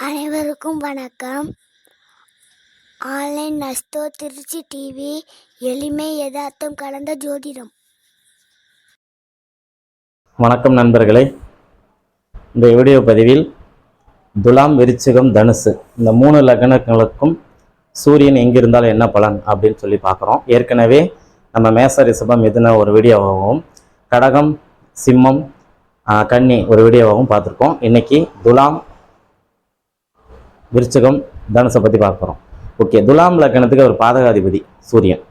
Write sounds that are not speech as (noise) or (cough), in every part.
அனைவருக்கும் வணக்கம். Online நஸ்தோ Trichy TV எளிமை யதார்த்தம் கலந்த ஜோதிடம். வணக்கம் நண்பர்களே. இந்த வீடியோ பதிவில் துலாம் விருச்சிகம் தனுசு. இந்த மூணு லக்னங்களுக்கும் சூரியன் எங்கிருந்தாலும் என்ன பலன் அப்படின்னு சொல்லி பார்க்குறோம். ஏற்கனவே நம்ம மேச ரிஷபம் மிதுன ஒரு வீடியோவாகவும் கடகம் சிம்மம் கன்னி ஒரு வீடியோவாகவும் பார்த்துருக்கோம். இன்னைக்கு துலாம் விருச்சகம் தனுசை பற்றி பார்க்குறோம் ஓகே துலாம் லக்கணத்துக்கு ஒரு பாதகாதிபதி சூரியன்.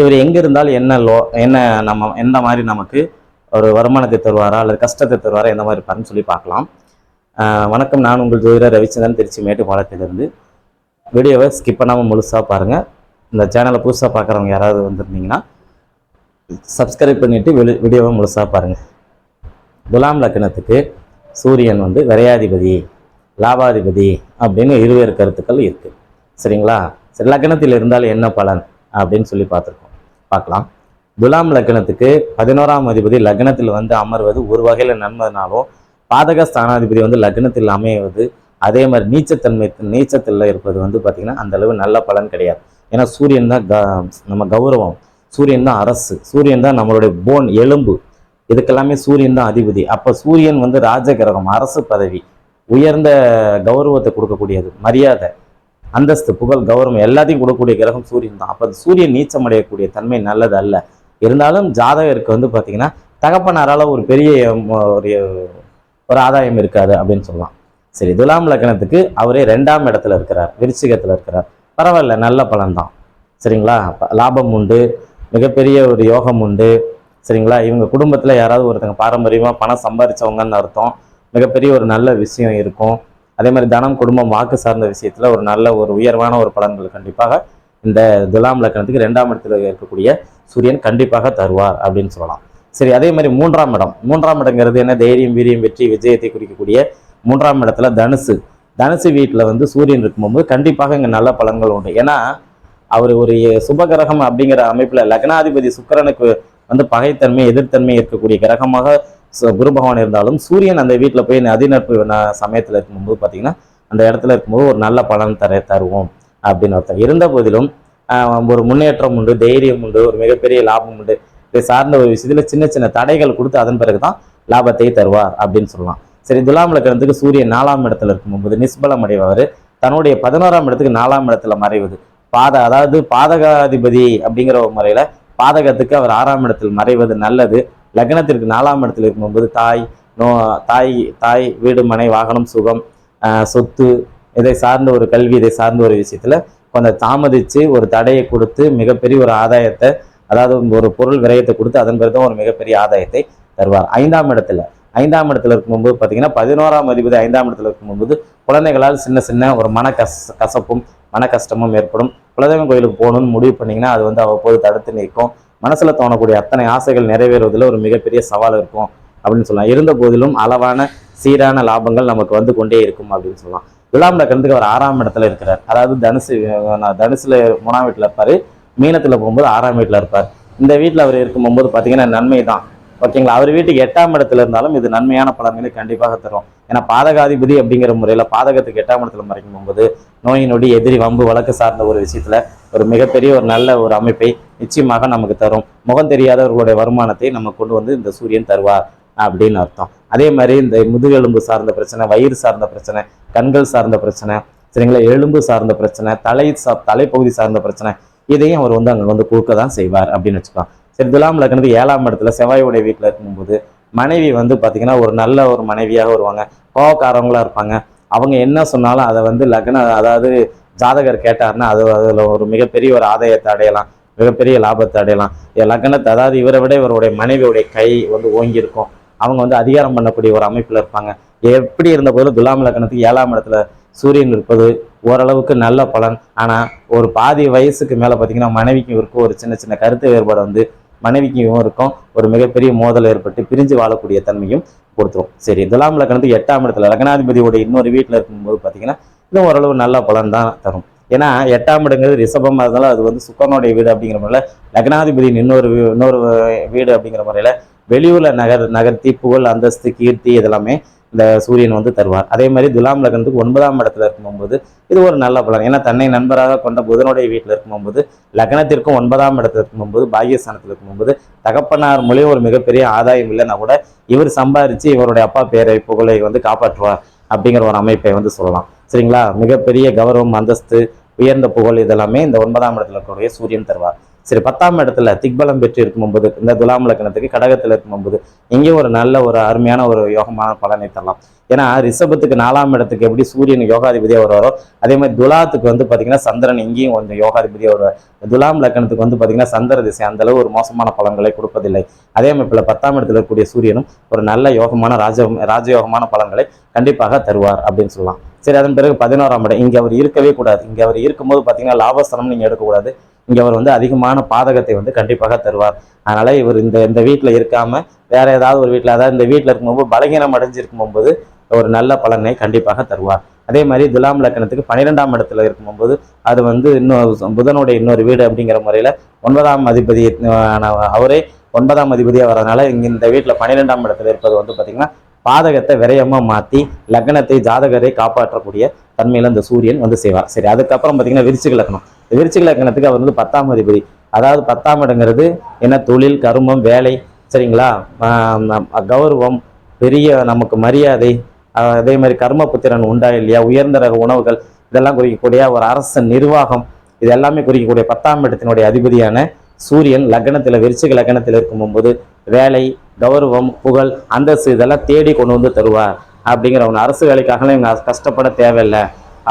இவர் எங்கே இருந்தால் என்ன லோ என்ன நம்ம எந்த மாதிரி நமக்கு ஒரு வருமானத்தை தருவாரா அல்லது கஷ்டத்தை தருவாரா எந்த மாதிரி இருப்பாருன்னு சொல்லி பார்க்கலாம். வணக்கம் நான் உங்கள் ஜோதிடர் ரவிச்சந்திரன் திருச்சி மேட்டுப்பாளையத்திலிருந்து வீடியோவை ஸ்கிப் பண்ணாமல் முழுசாக பாருங்கள் இந்த சேனலை புதுசாக பார்க்குறவங்க யாராவது வந்திருந்தீங்கன்னா சப்ஸ்கிரைப் பண்ணிவிட்டு வெளி வீடியோவை முழுசாக பாருங்கள் துலாம் லக்கணத்துக்கு சூரியன் வந்து விரையாதிபதி. லாபாதிபதி அப்படின்னு இருவேறு கருத்துக்கள் இருக்குது சரிங்களா? சரி லக்னத்தில் இருந்தால் என்ன பலன் அப்படின்னு சொல்லி பார்த்துருக்கோம். பார்க்கலாம். துலாம் லக்னத்துக்கு பதினோராம் அதிபதி லக்னத்தில் வந்து அமர்வது ஒரு வகையில் நன்மைனாலும் பாதக ஸ்தானாதிபதி வந்து லக்னத்தில் அமைவது அதே மாதிரி நீச்சத்தன்மை நீச்சத்தில் இருப்பது வந்து பார்த்திங்கன்னா அந்தளவு நல்ல பலன் கிடையாது. ஏன்னா சூரியன் தான் க நம்ம கௌரவம். சூரியன் தான் அரசு. சூரியன் தான் நம்மளுடைய போன் எலும்பு. இதுக்கெல்லாமே சூரியன் தான் அதிபதி. அப்போ சூரியன் வந்து ராஜகிரகம் அரசு பதவி. உயர்ந்த கௌரவத்தை கொடுக்கக்கூடியது மரியாதை அந்தஸ்து புகழ் கௌரவம் எல்லாத்தையும் கொடுக்கக்கூடிய கிரகம் சூரியன் தான். அப்போ சூரியன் நீச்சம் அடையக்கூடிய தன்மை நல்லது அல்ல. இருந்தாலும் ஜாதகருக்கு வந்து பார்த்தீங்கன்னா தகப்பனாரால் ஒரு பெரிய ஒரு ஒரு ஆதாயம் இருக்காது அப்படின்னு சொல்லலாம். சரி துலாம் லக்னத்துக்கு அவரே ரெண்டாம் இடத்துல இருக்கிறார் விருச்சிகத்தில் இருக்கிறார். பரவாயில்ல நல்ல பலன் தான். சரிங்களா? லாபம் உண்டு மிகப்பெரிய ஒரு யோகம் உண்டு. சரிங்களா? இவங்க குடும்பத்தில் யாராவது ஒருத்தங்க பாரம்பரியமாக பணம் சம்பாதிச்சவங்கன்னு அர்த்தம். மிகப்பெரிய ஒரு நல்ல விஷயம் இருக்கும். அதே மாதிரி தனம் குடும்பம் வாக்கு சார்ந்த விஷயத்தில் ஒரு நல்ல ஒரு உயர்வான ஒரு பலன்கள் கண்டிப்பாக இந்த துலாம் லக்னத்துக்கு ரெண்டாம் இடத்துல இருக்கக்கூடிய சூரியன் கண்டிப்பாக தருவார் அப்படின்னு சொல்லலாம். சரி அதே மாதிரி மூன்றாம் இடம். மூன்றாம் இடங்கிறது என்ன? தைரியம் வீரியம் வெற்றி விஜயத்தை குறிக்கக்கூடிய மூன்றாம் இடத்துல தனுசு. தனுசு வீட்டில் வந்து சூரியன் இருக்கும்போது கண்டிப்பாக இங்கே நல்ல பலன்கள் உண்டு. ஏன்னா அவர் ஒரு சுபகிரகம் அப்படிங்கிற அமைப்பில் லக்னாதிபதி சுக்கிரனுக்கு வந்து பகைத்தன்மை எதிர்த்தன்மை இருக்கக்கூடிய கிரகமாக குரு பகவான் இருந்தாலும் சூரியன் அந்த வீட்டில் போய் அதிநட்பு ந- சமயத்தில் இருக்கும்போது பார்த்தீங்கன்னா அந்த இடத்துல இருக்கும்போது ஒரு நல்ல பலன் தர தருவோம் அப்படின்னு ஒருத்தர் இருந்த போதிலும் ஒரு முன்னேற்றம் உண்டு தைரியம் உண்டு ஒரு மிகப்பெரிய லாபம் உண்டு. இதை சார்ந்த ஒரு விஷயத்தில் சின்ன சின்ன தடைகள் கொடுத்து அதன் பிறகு தான் லாபத்தை தருவார் அப்படின்னு சொல்லலாம். சரி துலாம் லக்னத்துக்கு சூரியன் நாலாம் இடத்துல இருக்கும்போது நிஸ்பலம் அடைவார். தன்னுடைய பதினோராம் இடத்துக்கு நாலாம் இடத்துல மறைவது. பாத அதாவது பாதகாதிபதி அப்படிங்கிற ஒரு முறையில் பாதகத்துக்கு அவர் ஆறாம் இடத்தில் மறைவது நல்லது. லக்னத்திற்கு நாலாம் இடத்தில் இருக்கும்போது தாய் நோ தாய் தாய் வீடு மனை வாகனம் சுகம் சொத்து இதை சார்ந்த ஒரு கல்வி இதை சார்ந்த ஒரு விஷயத்தில் கொஞ்சம் தாமதித்து ஒரு தடையை கொடுத்து மிகப்பெரிய ஒரு ஆதாயத்தை அதாவது ஒரு பொருள் விரயத்தை கொடுத்து அதன் பிறகு ஒரு மிகப்பெரிய ஆதாயத்தை தருவார். ஐந்தாம் இடத்துல ஐந்தாம் இடத்துல இருக்கும்போது பார்த்தீங்கன்னா பதினோராம் அதிபதி ஐந்தாம் இடத்துல இருக்கும்போது குழந்தைகளால் சின்ன சின்ன ஒரு மன கஸ் கசப்பும் மன கஷ்டமும் ஏற்படும். குலதெய்வம் கோயிலுக்கு போகணும்னு முடிவு பண்ணிங்கன்னா அது வந்து அவ்வப்போது தடுத்து நிற்கும். மனசில் தோணக்கூடிய அத்தனை ஆசைகள் நிறைவேறுவதில் ஒரு மிகப்பெரிய சவால் இருக்கும் அப்படின்னு சொல்லலாம். இருந்த போதிலும் அளவான சீரான லாபங்கள் நமக்கு வந்து கொண்டே இருக்கும் அப்படின்னு சொல்லலாம். துலாம் லக்னத்துக்கு அவர் ஆறாம் இடத்துல இருக்கிறார். அதாவது தனுசு தனுசுல மூணாம் வீட்டில் இருப்பார். மீனத்தில் போகும்போது ஆறாம் வீட்டில் இருப்பார். இந்த வீட்டில் அவர் இருக்கும்போது பார்த்தீங்கன்னா நன்மை தான். ஓகேங்களா? அவர் வீட்டுக்கு எட்டாம் இடத்துல இருந்தாலும் இது நன்மையான பலன்களை கண்டிப்பாக தரும். ஏன்னா பாதகாதிபதி அப்படிங்கிற முறையில் பாதகத்துக்கு எட்டாம் இடத்துல மறைக்கும் போகும்போது நோய் நொடி எதிரி வம்பு வழக்கு சார்ந்த ஒரு விஷயத்தில் ஒரு மிகப்பெரிய ஒரு நல்ல ஒரு அமைப்பை நிச்சயமாக நமக்கு தரும். முகம் தெரியாதவர்களுடைய வருமானத்தை நம்ம கொண்டு வந்து இந்த சூரியன் தருவார் அப்படின்னு அர்த்தம். அதே மாதிரி இந்த முதுகெலும்பு சார்ந்த பிரச்சனை வயிறு சார்ந்த பிரச்சனை கண்கள் சார்ந்த பிரச்சனை சரிங்களா? எலும்பு சார்ந்த பிரச்சனை தலை சா தலைப்பகுதி சார்ந்த பிரச்சனை இதையும் அவர் வந்து அங்கே வந்து கொடுக்க தான் செய்வார் அப்படின்னு வச்சுக்கலாம். சரி துலாம் லக்னது ஏழாம் இடத்துல செவ்வாயுடைய வீட்டில் இருக்கும்போது மனைவி வந்து பார்த்தீங்கன்னா ஒரு நல்ல ஒரு மனைவியாக வருவாங்க. கோவக்காரவங்களாக இருப்பாங்க. அவங்க என்ன சொன்னாலும் அதை வந்து லக்ன அதாவது ஜாதகர் கேட்டார்னா அது அதில் ஒரு மிகப்பெரிய ஒரு ஆதாயத்தை அடையலாம். மிகப்பெரிய லாபத்தை அடையலாம். லக்னத்தை அதாவது இவரை விட இவருடைய மனைவியுடைய கை வந்து ஓங்கி இருக்கும் அவங்க வந்து அதிகாரம் பண்ணக்கூடிய ஒரு அமைப்பில் இருப்பாங்க. எப்படி இருந்த போதும் துலாம் லக்னத்துக்கு ஏழாம் இடத்துல சூரியன் இருப்பது ஓரளவுக்கு நல்ல பலன். ஆனால் ஒரு பாதி வயசுக்கு மேலே பார்த்தீங்கன்னா மனைவிக்கும் இருக்கும். ஒரு சின்ன சின்ன கருத்து வேறுபாடு வந்து மனைவிக்கும் இருக்கும். ஒரு மிகப்பெரிய மோதல் ஏற்பட்டு பிரிஞ்சு வாழக்கூடிய தன்மையும் கொடுத்துரும். சரி துலாம் லக்னத்துக்கு எட்டாம் இடத்துல லக்னாதிபதியோட இன்னொரு வீட்டில் இருக்கும்போது பார்த்தீங்கன்னா இன்னும் ஓரளவு நல்ல பலன் தான் தரும். ஏன்னா எட்டாம் இடங்கிறது ரிஷபமாக இருந்தாலும் அது வந்து சுக்கரனுடைய வீடு அப்படிங்கிற முறையில் லக்னாதிபதியின் இன்னொரு வீ- இன்னொரு வீடு அப்படிங்கிற முறையில் வெளியூர்ல நகர் நகர்த்தி புகழ் அந்தஸ்து கீர்த்தி இதெல்லாமே இந்த சூரியன் வந்து தருவார். அதே மாதிரி துலாம் லக்னத்துக்கு ஒன்பதாம் இடத்துல இருக்கும்போது இது ஒரு நல்ல பலன். ஏன்னா தன்னை நண்பராக கொண்ட புதனுடைய வீட்டில் இருக்கும்போது லக்னத்திற்கும் ஒன்பதாம் இடத்துல இருக்கும்போது பாகியஸ்தானத்தில் இருக்கும்போது தகப்பனார் மூலியம் ஒரு மிகப்பெரிய ஆதாயம் இல்லைன்னா கூட இவர் சம்பாதிச்சு இவருடைய அப்பா பேரை புகழை வந்து காப்பாற்றுவார் அப்படிங்கிற ஒரு அமைப்பை வந்து சொல்லலாம். சரிங்களா? மிகப்பெரிய கௌரவம் அந்தஸ்து உயர்ந்த புகழ் இதெல்லாமே இந்த ஒன்பதாம் இடத்துல இருக்கக்கூடிய சூரியன் தருவார். சரி பத்தாம் இடத்துல திக்பலம் பெற்று இருக்கும்போது இந்த துலாம் லக்னத்துக்கு கடகத்தில் இருக்கும்போது இங்கேயும் ஒரு நல்ல ஒரு அருமையான ஒரு யோகமான பலனை தரலாம். ஏன்னா ரிஷபத்துக்கு நாலாம் இடத்துக்கு எப்படி சூரியன் யோகாதிபதியாக வருவாரோ அதே மாதிரி துலாத்துக்கு வந்து பார்த்தீங்கன்னா சந்திரன் இங்கேயும் கொஞ்சம் யோகாதிபதியாக வருவார். துலாம் லக்னத்துக்கு வந்து பார்த்தீங்கன்னா சந்திர திசை அந்தளவு ஒரு மோசமான பலன்களை கொடுப்பதில்லை. அதே அமைப்பில் பத்தாம் இடத்துல இருக்கக்கூடிய சூரியனும் ஒரு நல்ல யோகமான ராஜ ராஜயோகமான பலன்களை கண்டிப்பாக தருவார் அப்படின்னு சொல்லலாம். சரி அதன் பிறகு பதினோராம் இடம். இங்கே அவர் இருக்கவே கூடாது. இங்கே அவர் இருக்கும்போது பார்த்தீங்கன்னா லாபஸ்தனம் நீங்கள் எடுக்கக்கூடாது. இங்கே அவர் வந்து அதிகமான பாதகத்தை வந்து கண்டிப்பாக தருவார். அதனால் இவர் இந்த இந்த வீட்டில் இருக்காமல் வேற ஏதாவது ஒரு வீட்டில் அதாவது இந்த வீட்டில் இருக்கும்போது பலகீனம் அடைஞ்சிருக்கும் போது ஒரு நல்ல பலனை கண்டிப்பாக தருவார். அதே மாதிரி துலாம் லக்கணத்துக்கு பன்னிரெண்டாம் இடத்துல இருக்கும்போது அது வந்து இன்னும் புதனுடைய இன்னொரு வீடு அப்படிங்கிற முறையில் ஒன்பதாம் அதிபதி அவரே ஒன்பதாம் அதிபதியாக வரதுனால இங்கே இந்த வீட்டில் பன்னிரெண்டாம் இடத்துல இருப்பது வந்து பார்த்தீங்கன்னா பாதகத்தை விரயமாக மாற்றி லக்னத்தை ஜாதகரை காப்பாற்றக்கூடிய தன்மையில் அந்த சூரியன் வந்து செய்வார். சரி அதுக்கப்புறம் பார்த்தீங்கன்னா விருச்சிக லக்னம். இந்த விருச்சிக லக்னத்துக்கு அவர் வந்து பத்தாம் அதிபதி. அதாவது பத்தாம் இடங்கிறது என்ன தொழில் கருமம் வேலை சரிங்களா? கௌரவம் பெரிய நமக்கு மரியாதை அதே மாதிரி கர்மபுத்திரன் உண்டா இல்லையா உயர்ந்த ரக உணவுகள் இதெல்லாம் குறிக்கக்கூடிய ஒரு அரசு நிர்வாகம் இது எல்லாமே குறிக்கக்கூடிய பத்தாம் இடத்தினுடைய அதிபதியான சூரியன் லக்னத்தில் விருச்சிக லக்னத்தில் இருக்கும்போது வேலை கௌரவம் புகழ் அந்தஸ்து இதெல்லாம் தேடி கொண்டு வந்து தருவார். அப்படிங்கிற ஒன்று அரசு வேலைக்காகலாம் இவங்க கஷ்டப்பட தேவையில்லை.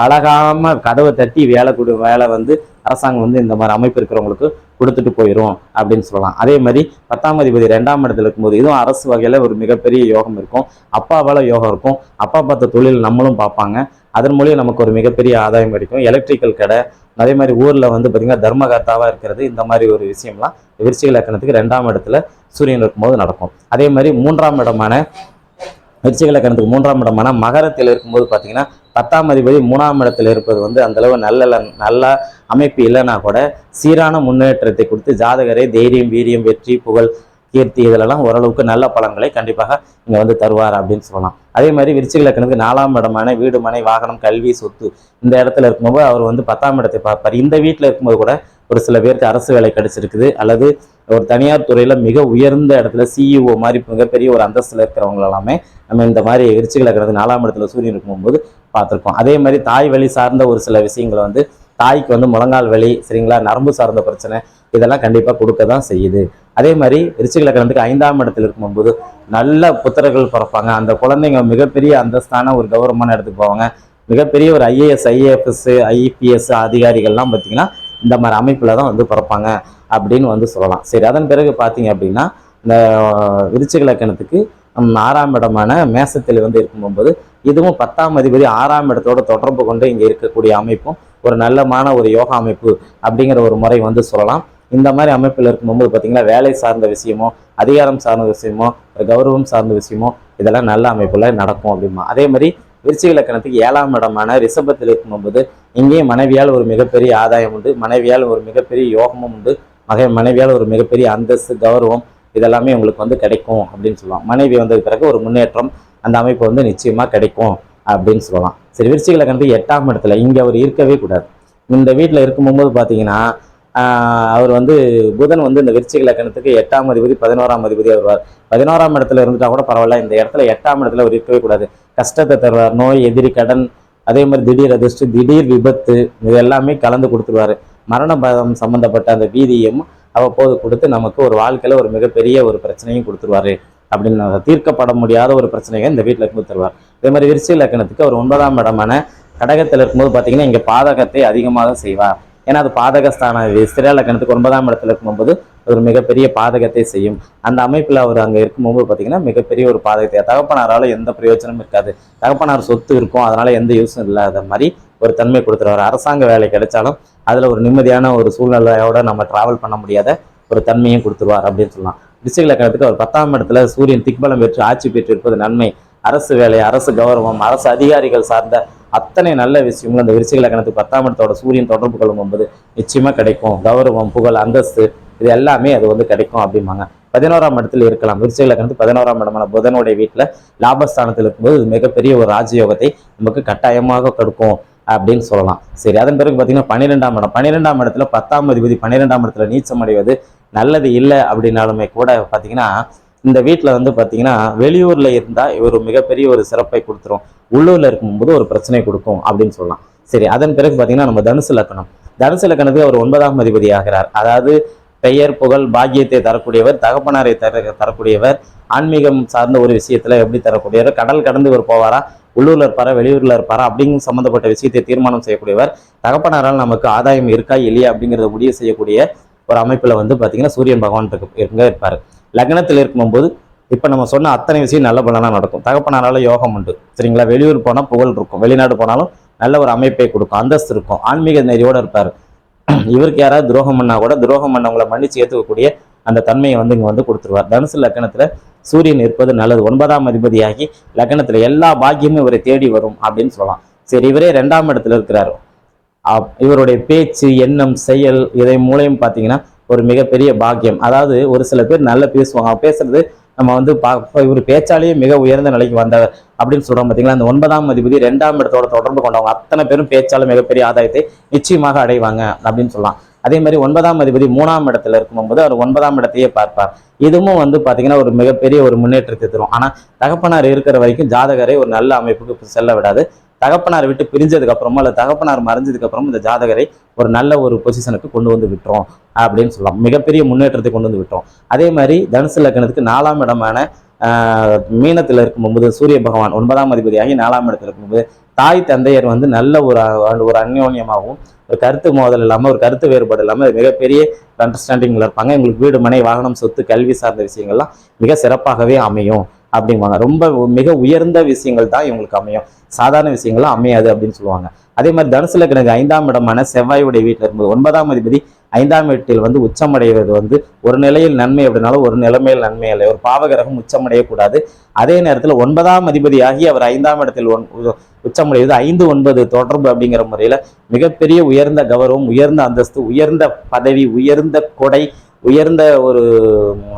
அழகாம கதவை தட்டி வேலை கொடு வேலை வந்து அரசாங்கம் வந்து இந்த மாதிரி அமைப்பு இருக்கிறவங்களுக்கு கொடுத்துட்டு போயிடும் அப்படின்னு சொல்லலாம். அதே மாதிரி பத்தாம் அதிபதி ரெண்டாம் இடத்துல இருக்கும்போது இதுவும் அரசு வகையில் ஒரு மிகப்பெரிய யோகம் இருக்கும். அப்பாவால் யோகம் இருக்கும். அப்பா பார்த்த தொழில் நம்மளும் பார்ப்பாங்க. அதன் மூலியம் நமக்கு ஒரு மிகப்பெரிய ஆதாயம் கிடைக்கும். எலக்ட்ரிக்கல் கடை அதே மாதிரி ஊரில் வந்து பார்த்திங்கன்னா தர்மகர்த்தாவாக இருக்கிறது இந்த மாதிரி ஒரு விஷயம்லாம் விருச்சிக லக்கணத்துக்கு ரெண்டாம் இடத்துல சூரியன் இருக்கும்போது நடக்கும். அதே மாதிரி மூன்றாம் இடமான விருச்சிக லக்கணத்துக்கு மூன்றாம் இடமான மகரத்தில் இருக்கும்போது பார்த்திங்கன்னா பத்தாம் அதிபதி மூணாம் இடத்துல இருப்பது வந்து அந்த அளவு நல்ல நல்ல அமைப்பு இல்லைன்னா கூட சீரான முன்னேற்றத்தை கொடுத்து ஜாதகரை தைரியம் வீரியம் வெற்றி புகழ் கீர்த்தி இதிலெல்லாம் ஓரளவுக்கு நல்ல பலன்களை கண்டிப்பாக இங்கே வந்து தருவார் அப்படின்னு சொல்லலாம். அதே மாதிரி விருச்சிக லக்கணத்துக்கு நாலாம் இடமான வீடு மனை வாகனம் கல்வி சொத்து இந்த இடத்துல இருக்கும்போது அவர் வந்து பத்தாம் இடத்தை பார்ப்பார். இந்த வீட்டில் இருக்கும்போது கூட ஒரு சில பேருக்கு அரசு வேலை கிடைச்சிருக்குது. அல்லது ஒரு தனியார் துறையில் மிக உயர்ந்த இடத்துல சிஇஓ மாதிரி மிகப்பெரிய ஒரு அந்தஸ்தில் இருக்கிறவங்க எல்லாமே நம்ம இந்த மாதிரி விருச்சிக லக்கணத்துக்கு நாலாம் இடத்துல சூரியன் இருக்கும்போது பார்த்துருக்கோம். அதே மாதிரி தாய் வழி சார்ந்த ஒரு சில விஷயங்களை வந்து தாய்க்கு வந்து முழங்கால் வலி சரிங்களா? நரம்பு சார்ந்த பிரச்சனை இதெல்லாம் கண்டிப்பாக கொடுக்க தான் செய்யுது. அதே மாதிரி ரிச்சிகலக்கணத்துக்கு ஐந்தாம் இடத்துல இருக்கும்போது நல்ல புத்திரர்கள் பிறப்பாங்க. அந்த குழந்தைங்க மிகப்பெரிய அந்தஸ்தான ஒரு கௌரவமான இடத்துக்கு போவாங்க. மிகப்பெரிய ஒரு ஐஏஎஸ் ஐஏஎஃப்எஸ் ஐபிஎஸ் அதிகாரிகள்லாம் பார்த்தீங்கன்னா இந்த மாதிரி அமைப்பில் தான் வந்து பிறப்பாங்க அப்படின்னு வந்து சொல்லலாம். சரி அதன் பிறகு பார்த்தீங்க அப்படின்னா இந்த விருச்சிகலக்கணத்துக்கு ஆறாம் இடமான மேசத்தில் வந்து இருக்கும்போது இதுவும் பத்தாம் அதிபதி ஆறாம் இடத்தோட தொடர்பு கொண்டு இங்கே இருக்கக்கூடிய அமைப்பும் ஒரு நல்லமான ஒரு யோகா அமைப்பு அப்படிங்கிற ஒரு முறை வந்து சொல்லலாம். இந்த மாதிரி அமைப்பில் இருக்கும்போது பார்த்தீங்கன்னா வேலை சார்ந்த விஷயமோ அதிகாரம் சார்ந்த விஷயமோ கௌரவம் சார்ந்த விஷயமோ இதெல்லாம் நல்ல அமைப்பில் நடக்கும் அப்படிமா. அதே மாதிரி விருச்சிக லக்கணத்துக்கு ஏழாம் இடமான ரிஷபத்தில் இருக்கும்போது இங்கேயும் மனைவியால் ஒரு மிகப்பெரிய ஆதாயம் உண்டு மனைவியால் ஒரு மிகப்பெரிய யோகமும் உண்டு மகை மனைவியால் ஒரு மிகப்பெரிய அந்தஸ்து கௌரவம் இதெல்லாமே உங்களுக்கு வந்து கிடைக்கும் அப்படின்னு சொல்லலாம். மனைவி வந்ததுக்கு பிறகு ஒரு முன்னேற்றம் அந்த அமைப்பு வந்து நிச்சயமாக கிடைக்கும் அப்படின்னு சொல்லலாம். சரி விருச்சிக லக்கணத்துக்கு எட்டாம் இடத்துல இங்கே அவர் இருக்கவே கூடாது. இந்த வீட்டில் இருக்கும்போது பார்த்தீங்கன்னா அவர் வந்து புதன் வந்து இந்த விருச்சிக லக்கணத்துக்கு எட்டாம் அதிபதி பதினோராம் அதிபதி வருவார் பதினோராம் இடத்துல இருந்துட்டா கூட பரவாயில்ல இந்த இடத்துல எட்டாம் இடத்துல அவர் இருக்கவே கூடாது. கஷ்டத்தை தருவார் நோய் எதிரி கடன் அதே மாதிரி திடீர் அதிர்ஷ்டம் திடீர் விபத்து இது எல்லாமே கலந்து கொடுத்துருவாரு. மரண பதம் சம்பந்தப்பட்ட அந்த வீதியும் அவ்வப்போது கொடுத்து நமக்கு ஒரு வாழ்க்கையில் ஒரு மிகப்பெரிய ஒரு பிரச்சனையும் கொடுத்துருவாரு. அப்படின்னு தீர்க்கப்பட முடியாத ஒரு பிரச்சனையை இந்த வீட்டில் கொடுத்துருவார் தருவார். அதே மாதிரி விருச்சிக லக்கணத்துக்கு அவர் ஒன்பதாம் இடமான கடகத்தில் இருக்கும்போது பார்த்தீங்கன்னா இங்கே பாதகத்தை அதிகமாக செய்வார். ஏன்னா அது பாதகஸ்தான? ஸ்திர லக்கணத்துக்கு ஒன்பதாம் இடத்துல இருக்கும்போது ஒரு மிகப்பெரிய பாதகத்தை செய்யும். அந்த அமைப்பில் அவர் அங்கே இருக்கும்போது பார்த்தீங்கன்னா மிகப்பெரிய ஒரு பாதகத்தை தகப்பனாரால் எந்த பிரயோஜனமும் இருக்காது. தகப்பனார் சொத்து இருக்கும் அதனால் எந்த யூஸும் இல்லாத மாதிரி ஒரு தன்மை கொடுத்துருவார். அரசாங்க வேலை கிடைச்சாலும் அதில் ஒரு நிம்மதியான ஒரு சூழ்நிலையோட நம்ம டிராவல் பண்ண முடியாத ஒரு தன்மையும் கொடுத்துருவார் அப்படின்னு சொல்லலாம். டிஸ்ட்ரிக்ட் லக்கணத்துக்கு அவர் பத்தாம் இடத்துல சூரியன் திக்பலம் பெற்று ஆட்சி பெற்று இருப்பது நன்மை. அரசு வேலை அரசு கௌரவம் அரசு அதிகாரிகள் சார்ந்த அத்தனை நல்ல விஷயங்களும் அந்த விருச்சிக லக்கணத்துக்கு பத்தாம் இடத்தோட சூரியன் தொடர்பு கொள்ளும்போது நிச்சயமாக கிடைக்கும். கௌரவம் புகழ் அந்தஸ்து இது எல்லாமே அது வந்து கிடைக்கும் அப்படிம்பாங்க. பதினோராம் இடத்துல இருக்கலாம். விருச்சிக லக்னத்துக்கு பதினோராம் இடமான புதனுடைய வீட்டில் லாபஸ்தானத்தில் இருக்கும்போது இது மிகப்பெரிய ஒரு ராஜயோகத்தை நமக்கு கட்டாயமாக கொடுக்கும் அப்படின்னு சொல்லலாம். சரி அதன் பிறகு பார்த்தீங்கன்னா பன்னிரெண்டாம் இடம். பன்னிரெண்டாம் இடத்துல பத்தாம் அதிபதி பன்னிரெண்டாம் இடத்துல நீச்சம் அடைவது நல்லது இல்லை அப்படின்னாலுமே கூட பார்த்தீங்கன்னா இந்த வீட்டில் வந்து பார்த்தீங்கன்னா வெளியூரில் இருந்தால் இவர் மிகப்பெரிய ஒரு சிறப்பை கொடுத்துரும். உள்ளூரில் இருக்கும்போது ஒரு பிரச்சனை கொடுக்கும் அப்படின்னு சொல்லலாம். சரி அதன் பிறகு பார்த்தீங்கன்னா நம்ம தனுசு லக்கணம் தனுசு லக்கணத்துக்கு அவர் ஒன்பதாம் அதிபதி ஆகிறார். அதாவது பெயர் புகழ் பாக்கியத்தை தரக்கூடியவர் தகப்பனாரை தர தரக்கூடியவர் ஆன்மீகம் சார்ந்த ஒரு விஷயத்தில் எப்படி தரக்கூடியவர் கடல் கடந்து இவர் போவாரா உள்ளூரில் இருப்பாரா வெளியூரில் இருப்பாரா அப்படிங்கிற சம்மந்தப்பட்ட விஷயத்தை தீர்மானம் செய்யக்கூடியவர். தகப்பனாரால் நமக்கு ஆதாயம் இருக்கா இல்லையா அப்படிங்கிறத முடிவு செய்யக்கூடிய ஒரு அமைப்பில் வந்து பார்த்தீங்கன்னா சூரியன் பகவான் இருக்கு இருப்பார். லக்னத்தில் இருக்கும்போது இப்போ நம்ம சொன்ன அத்தனை விஷயம் நல்ல பலனாக நடக்கும். தகப்பனால யோகம் உண்டு. சரிங்களா? வெளியூர் போனால் புகழ் இருக்கும். வெளிநாடு போனாலும் நல்ல ஒரு அமைப்பை கொடுக்கும். அந்தஸ்து இருக்கும். ஆன்மீக நெறியோடு இருப்பார். (clears throat) இவருக்கு யாராவது துரோகம் பண்ணா கூட துரோகம் பண்ணவங்களை மன்னிச்சு ஏற்றுக்கக்கூடிய அந்த தன்மையை வந்து இங்கே வந்து கொடுத்துருவார். தனுசு லக்கணத்தில் சூரியன் இருப்பது நல்லது. ஒன்பதாம் அதிபதியாகி லக்கணத்தில் எல்லா பாக்கியமும் இவரை தேடி வரும் அப்படின்னு சொல்லலாம். சரி இவரே ரெண்டாம் இடத்துல இருக்கிறாரு. அப்- இவருடைய பேச்சு எண்ணம் செயல் இதை மூலையும் பார்த்தீங்கன்னா ஒரு மிகப்பெரிய பாக்கியம். அதாவது ஒரு சில பேர் நல்லா பேசுவாங்க. பேசுறது நம்ம வந்து பா இவர் பேச்சாலேயே மிக உயர்ந்த நிலைக்கு வந்தவர் அப்படின்னு சொல்றோம் பார்த்தீங்களா அந்த ஒன்பதாம் அதிபதி ரெண்டாம் இடத்தோட தொடர்பு கொண்டவங்க. அத்தனை பேரும் பேச்சாலும் மிகப்பெரிய ஆதாயத்தை நிச்சயமாக அடைவாங்க அப்படின்னு சொல்லலாம். அதே மாதிரி ஒன்பதாம் அதிபதி மூணாம் இடத்துல இருக்கும்போது அவர் ஒன்பதாம் இடத்தையே பார்ப்பார். இதுவும் வந்து பார்த்தீங்கன்னா ஒரு மிகப்பெரிய ஒரு முன்னேற்றத்தை தரும். ஆனால் தகப்பனார் இருக்கிற வரைக்கும் ஜாதகரை ஒரு நல்ல அமைப்புக்கு செல்ல விடாது. தகப்பனார் விட்டு பிரிஞ்சதுக்கு அப்புறமோ அல்லது தகப்பனார் மறைஞ்சதுக்கு அப்புறம் இந்த ஜாதகரை ஒரு நல்ல ஒரு பொசிஷனுக்கு கொண்டு வந்து விட்டுரும் அப்படின்னு சொல்லலாம். மிகப்பெரிய முன்னேற்றத்தை கொண்டு வந்து விட்டுரும். அதே மாதிரி தனுசு லக்னத்துக்கு நாலாம் இடமான மீனத்தில் இருக்கும்போது சூரிய பகவான் ஒன்பதாம் அதிபதியாகி நாலாம் இடத்துல இருக்கும்போது தாய் தந்தையர் வந்து நல்ல ஒரு ஒரு அந்யோன்யமாகவும் ஒரு கருத்து மோதல் இல்லாமல் ஒரு கருத்து வேறுபாடு இல்லாமல் மிகப்பெரிய அண்டர்ஸ்டாண்டிங்கில் இருப்பாங்க. எங்களுக்கு வீடு மனை வாகனம் சொத்து கல்வி சார்ந்த விஷயங்கள்லாம் மிக சிறப்பாகவே அமையும் அப்படிம்பாங்க. ரொம்ப மிக உயர்ந்த விஷயங்கள் தான் இவங்களுக்கு அமையும். சாதாரண விஷயங்கள்லாம் அமையாது அப்படின்னு சொல்லுவாங்க. அதே மாதிரி தனுசு லக்னத்துக்கு ஐந்தாம் இடமான செவ்வாயுடைய வீட்டில் இருக்கும்போது ஒன்பதாம் அதிபதி ஐந்தாம் வீட்டில் வந்து உச்சமடைவது வந்து ஒரு நிலையில் நன்மை அப்படின்னாலும் ஒரு நிலைமையில் நன்மை இல்லை ஒரு பாவகிரகம் உச்சமடையக்கூடாது. அதே நேரத்தில் ஒன்பதாம் அதிபதியாகி அவர் ஐந்தாம் இடத்தில் ஒன்- உ- உச்சமடைவது ஐந்து ஒன்பது தொடர்பு அப்படிங்கிற முறையில் மிகப்பெரிய உயர்ந்த கௌரவம் உயர்ந்த அந்தஸ்து உயர்ந்த பதவி உயர்ந்த கொடை உயர்ந்த ஒரு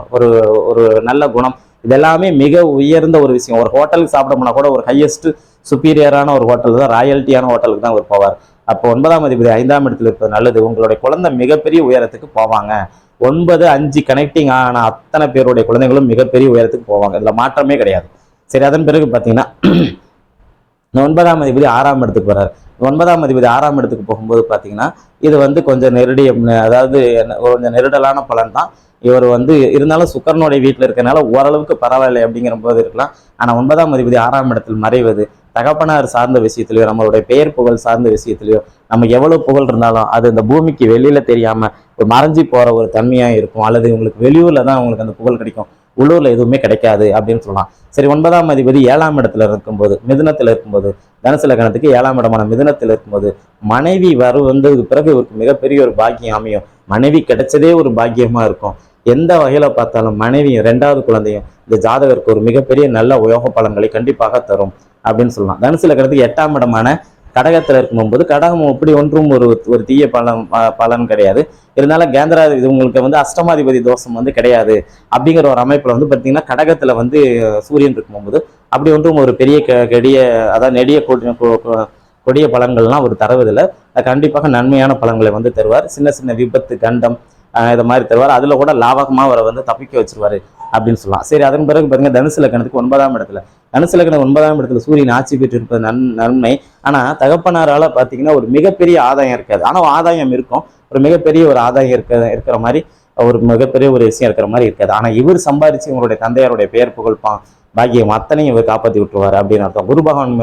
ஒரு ஒரு நல்ல குணம். இதெல்லாமே மிக உயர்ந்த ஒரு விஷயம். ஒரு ஹோட்டலுக்கு சாப்பிட போனால் கூட ஒரு ஹையஸ்ட்டு சுப்பீரியரான ஒரு ஹோட்டல் தான் ராயல்ட்டியான ஹோட்டலுக்கு தான் அவர் போவார். அப்போ ஒன்பதாம் அதிபதி ஐந்தாம் இடத்துல இருப்பது நல்லது. உங்களுடைய குழந்தை மிகப்பெரிய உயரத்துக்கு போவாங்க. ஒன்பது அஞ்சு கனெக்டிங் ஆன அத்தனை பேருடைய குழந்தைகளும் மிகப்பெரிய உயரத்துக்கு போவாங்க. இதில் மாற்றமே கிடையாது. சரி அதன் பிறகு பார்த்தீங்கன்னா ஒன்பதாம் அதிபதி ஆறாம் இடத்துக்கு வர்றார். ஒன்பதாம் அதிபதி ஆறாம் இடத்துக்கு போகும்போது பார்த்தீங்கன்னா இது வந்து கொஞ்சம் நெருடி அதாவது கொஞ்சம் நெருடலான பலன் தான். இவர் வந்து இருந்தாலும் சுக்கரனுடைய வீட்டில் இருக்கிறனால ஓரளவுக்கு பரவாயில்லை அப்படிங்கிற போது இருக்கலாம். ஆனால் ஒன்பதாம் அதிபதி ஆறாம் இடத்தில் மறைவது தகப்பனார் சார்ந்த விஷயத்திலையோ நம்மளுடைய பெயர் புகழ் சார்ந்த விஷயத்திலையோ நம்ம எவ்வளவு புகழ் இருந்தாலும் அது இந்த பூமிக்கு வெளியில தெரியாம ஒரு மறைஞ்சு போற ஒரு தன்மையா இருக்கும். அல்லது உங்களுக்கு வெளியூர்ல தான் உங்களுக்கு அந்த புகழ் கிடைக்கும். உள்ளூர்ல எதுவுமே கிடைக்காது அப்படின்னு சொல்லலாம். சரி ஒன்பதாம் அதிபதி ஏழாம் இடத்துல இருக்கும்போது மிதுனத்தில் இருக்கும்போது தனுசு லக்னத்துக்கு ஏழாம் இடமான மிதுனத்துல இருக்கும்போது மனைவி வரு வந்ததுக்கு பிறகு இவருக்கு மிகப்பெரிய ஒரு பாக்கியம் அமையும். மனைவி கிடைச்சதே ஒரு பாக்கியமா இருக்கும். எந்த வகையில் பார்த்தாலும் மனைவியும் ரெண்டாவது குழந்தையும் இந்த ஜாதகருக்கு ஒரு மிகப்பெரிய நல்ல உயோக பலன்களை கண்டிப்பாக தரும் அப்படின்னு சொல்லலாம். தனுசு லக்னத்துக்கு எட்டாம் இடமான கடகத்தில் இருக்கும்போது கடகம் அப்படி ஒன்றும் ஒரு ஒரு தீய பலன் ப- பலன் கிடையாது. இருந்தாலும் கேந்திரா இது உங்களுக்கு வந்து அஷ்டமாதிபதி தோஷம் வந்து கிடையாது அப்படிங்கிற ஒரு அமைப்பில் வந்து பார்த்தீங்கன்னா கடகத்தில் வந்து சூரியன் இருக்கும்போது அப்படி ஒன்றும் ஒரு பெரிய க கெடிய அதாவது நெடிய கொடி- கொ- கொ- கொடிய பலன்கள்லாம் அவர் தருவதில்லை. கண்டிப்பாக நன்மையான பலன்களை வந்து தருவார். சின்ன சின்ன விபத்து கண்டம் இதை மாதிரி தருவார். அதில் கூட லாபகமாக அவரை வந்து தப்பிக்க வச்சிருவாரு அப்படின்னு சொல்லலாம். சரி அதன் பிறகு பாருங்க தனுசு லக்கணத்துக்கு ஒன்பதாம் இடத்துல. தனுசு லக்கணம் ஒன்பதாம் இடத்துல சூரியன் ஆட்சி பெற்று இருப்பது நன் நன்மை. ஆனால் தகப்பனாரால் பார்த்தீங்கன்னா ஒரு மிகப்பெரிய ஆதாயம் இருக்காது. ஆனால் ஆதாயம் இருக்கும். ஒரு மிகப்பெரிய ஒரு ஆதாயம் இருக்க இருக்கிற மாதிரி ஒரு மிகப்பெரிய ஒரு விஷயம் இருக்கிற மாதிரி இருக்காது. ஆனால் இவர் சம்பாதிச்சு இவருடைய தந்தையாருடைய பெயர் புகழ்ப்பான் பாக்கியம் அத்தனையும் இவர் காப்பாற்றி விட்டுருவார் அப்படின்னு அர்த்தம். குரு பகவான்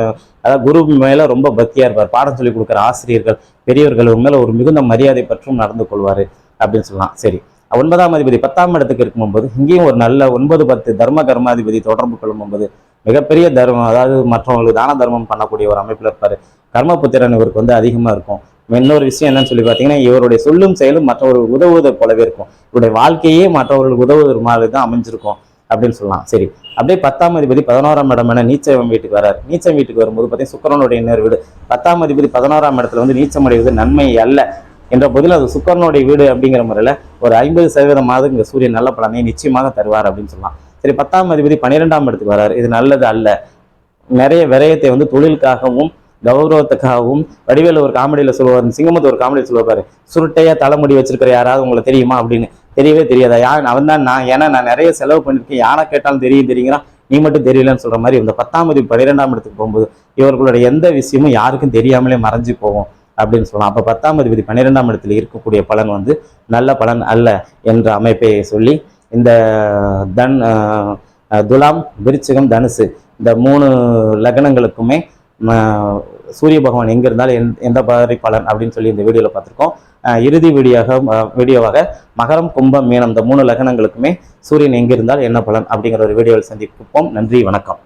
அதாவது குரு மேலே ரொம்ப பக்தியாக இருப்பார். பாடம் சொல்லி கொடுக்குற ஆசிரியர்கள் பெரியவர்கள் மேலே ஒரு மிகுந்த மரியாதை பற்றும் நடந்து கொள்வார். அப்படின்னு சொல்லலாம். சரி. ஒன்பதாம் அதிபதி பத்தாம் இடத்துக்கு இருக்கும்போது இங்கேயும் ஒரு நல்ல ஒன்பது பத்து தர்ம கர்மாதிபதி தொடர்பு கொள்ளும்போது மிகப்பெரிய தர்மம் அதாவது மற்றவங்களுக்கு தான தர்மம் பண்ணக்கூடிய ஒரு அமைப்பில் இருப்பார். கர்மபுத்திரன் இவருக்கு வந்து அதிகமாக இருக்கும். இன்னொரு விஷயம் என்னன்னு சொல்லி பார்த்தீங்கன்னா இவருடைய சொல்லும் செயலும் மற்றவர்களுக்கு உதவுவதை போலவே இருக்கும். இவருடைய வாழ்க்கையே மற்றவர்களுக்கு உதவுவது மாதிரி தான் அமைஞ்சிருக்கும் அப்படின்னு சொல்லலாம். சரி. அப்படியே பத்தாம் அதிபதி பதினோராம் இடம் என நீச்சம் வீட்டுக்கு வரார். நீச்சம் வீட்டுக்கு வரும்போது பார்த்தீங்கன்னா சுக்கரனுடைய இன்னொரு வீடு. பத்தாம் அதிபதி பதினோராம் இடத்துல வந்து நீச்சம் அடைவது நன்மை அல்ல. என்ற போதில் அது சுக்கரனுடைய வீடு அப்படிங்கிற முறையில் ஒரு ஐம்பது சதவீதமாவது இங்கே சூரியன் நல்ல பலனை நிச்சயமாக தருவார் அப்படின்னு சொல்லலாம். சரி பத்தாம் அதிபதி பன்னிரெண்டாம் இடத்துக்கு வராரு. இது நல்லது அல்ல. நிறைய விரயத்தை வந்து தொழிலுக்காகவும் கௌரவத்துக்காகவும் வடிவேல ஒரு காமெடியில் சொல்லுவார் சிங்கமத்து ஒரு காமெடியில் சொல்லுவார். சுருட்டையாக தலைமுடி வச்சிருக்கிற யாராவது உங்களுக்கு தெரியுமா அப்படின்னு. தெரியவே தெரியாதா. யா அவன் தான் நான் ஏன்னா நான் நிறைய செலவு பண்ணியிருக்கேன் யாரை கேட்டாலும் தெரியும் தெரியுங்கிறான் நீ மட்டும் தெரியலன்னு சொல்கிற மாதிரி இந்த பத்தாம் அதிபதி பன்னிரெண்டாம் இடத்துக்கு போகும்போது இவர்களுடைய எந்த விஷயமும் யாருக்கும் தெரியாமலே மறைஞ்சு போவோம் அப்படின்னு சொல்லலாம். அப்போ பத்தாம் அதிபதி பன்னிரெண்டாம் இடத்துல இருக்கக்கூடிய பலன் வந்து நல்ல பலன் அல்ல என்ற அமைப்பை சொல்லி இந்த தன் துலாம் விருச்சிகம் தனுசு இந்த மூணு லக்னங்களுக்குமே சூரிய பகவான் எங்கே இருந்தாலும் எந் எந்த மாதிரி பலன் அப்படின்னு சொல்லி இந்த வீடியோவில் பார்த்துருக்கோம். இறுதி வீடியோவாக வீடியோவாக மகரம் கும்பம் மீனம் இந்த மூணு லக்னங்களுக்குமே சூரியன் எங்கே இருந்தால் என்ன பலன் அப்படிங்கிற ஒரு வீடியோவில் சந்திப்போம். நன்றி வணக்கம்.